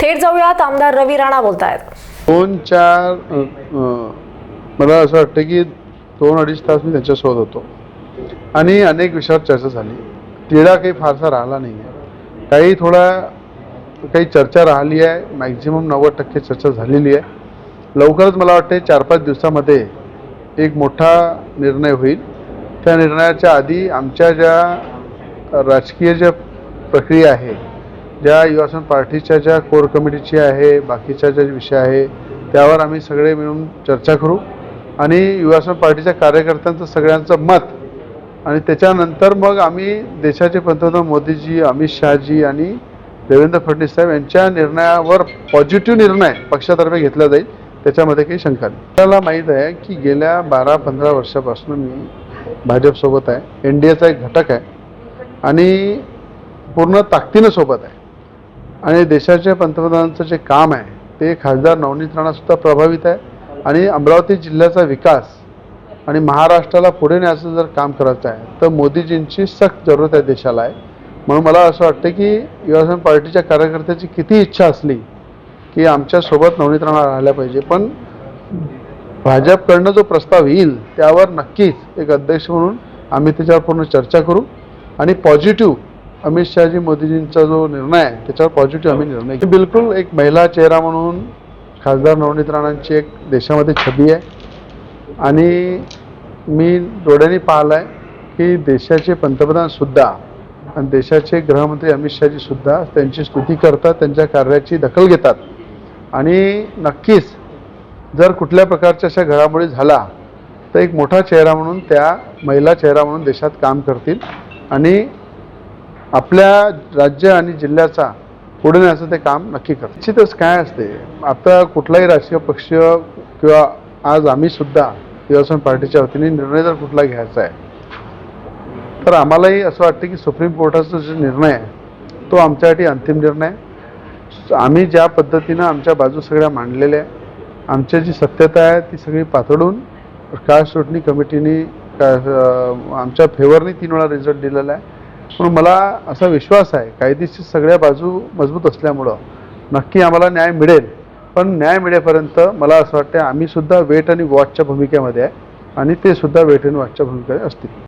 थेट जाऊयात आमदार रवी राणा बोलतायत. दोन चार मला असं वाटतं की दोन अडीच तास मी त्यांच्यासोबत होतो. आणि अनेक विषयावर चर्चा झाली. तिढा काही फारसा राहिला नाही आहे काही थोडा काही चर्चा राहिली आहे. मॅक्झिमम नव्वद टक्के चर्चा झालेली आहे. लवकरच मला वाटते चार पाच दिवसामध्ये एक मोठा निर्णय होईल. त्या निर्णयाच्या आधी आमच्या ज्या राजकीय ज्या प्रक्रिया आहे ज्या युवासन पार्टीच्या ज्या कोर कमिटीची आहे बाकीच्या ज्या विषय आहे त्यावर आम्ही सगळे मिळून चर्चा करू. आणि युवासन पार्टीच्या कार्यकर्त्यांचं सगळ्यांचं मत आणि त्याच्यानंतर मग आम्ही देशाचे पंतप्रधान मोदीजी अमित शहाजी आणि देवेंद्र फडणवीस साहेब यांच्या निर्णयावर पॉझिटिव्ह निर्णय पक्षातर्फे घेतला जाईल त्याच्यामध्ये काही शंका नाही. आपल्याला माहीत आहे की गेल्या बारा पंधरा वर्षापासून मी भाजपसोबत आहे. एन डी एचा एक घटक आहे. आणि पूर्ण ताकदीनं सोबत आहे. आणि देशाच्या पंतप्रधानांचं जे काम आहे ते खासदार नवनीत राणासुद्धा प्रभावित आहे. आणि अमरावती जिल्ह्याचा विकास आणि महाराष्ट्राला पुढे न्यायचं जर काम करायचं आहे तर मोदीजींची सक्त जरूरत आहे देशाला आहे. म्हणून मला असं वाटतं की युवासन पार्टीच्या कार्यकर्त्याची किती इच्छा असली की आमच्यासोबत नवनीत राणा राहिल्या पाहिजे. पण भाजपकडनं जो प्रस्ताव येईल त्यावर नक्कीच एक अध्यक्ष म्हणून आम्ही त्याच्यावर पूर्ण चर्चा करू. आणि पॉझिटिव्ह अमित शहाजी मोदीजींचा जो निर्णय आहे त्याच्यावर पॉझिटिव्ह आम्ही निर्णय बिलकुल एक महिला चेहरा म्हणून खासदार नवनीत राणांची एक देशामध्ये छबी आहे. आणि मी डोळ्यांनी पाहिलं आहे की देशाचे पंतप्रधानसुद्धा आणि देशाचे गृहमंत्री अमित शहाजीसुद्धा त्यांची स्तुती करतात त्यांच्या कार्याची दखल घेतात. आणि नक्कीच जर कुठल्या प्रकारच्या अशा घडामोडी झाला तर एक मोठा चेहरा म्हणून त्या महिला चेहरा म्हणून देशात काम करतील. आणि आपल्या राज्य आणि जिल्ह्याचा पुढे नेण्याचं ते काम नक्की करतात. निश्चितच काय असते आता कुठलाही राजकीय पक्ष किंवा आज आम्ही सुद्धा युवासन पार्टीच्या वतीने निर्णय जर कुठला घ्यायचा आहे तर आम्हालाही असं वाटतं की सुप्रीम कोर्टाचा जो निर्णय आहे तो आमच्यासाठी अंतिम निर्णय आहे. आम्ही ज्या पद्धतीनं आमच्या बाजू सगळ्या मांडलेल्या आहे आमची जी सत्यता आहे ती सगळी पातळून काळ सुटणी कमिटीने का- आमच्या फेवरनी तीन वेळा रिझल्ट दिलेला आहे. पण मला असा विश्वास आहे कायदेशीर सगळ्या बाजू मजबूत असल्यामुळं नक्की आम्हाला न्याय मिळेल. पण न्याय मिळेपर्यंत मला असं वाटतं आम्हीसुद्धा वेट आणि वॉचच्या भूमिकेमध्ये आहे आणि ते सुद्धा वेट आणि वॉचच्या भूमिकेमध्ये असतील.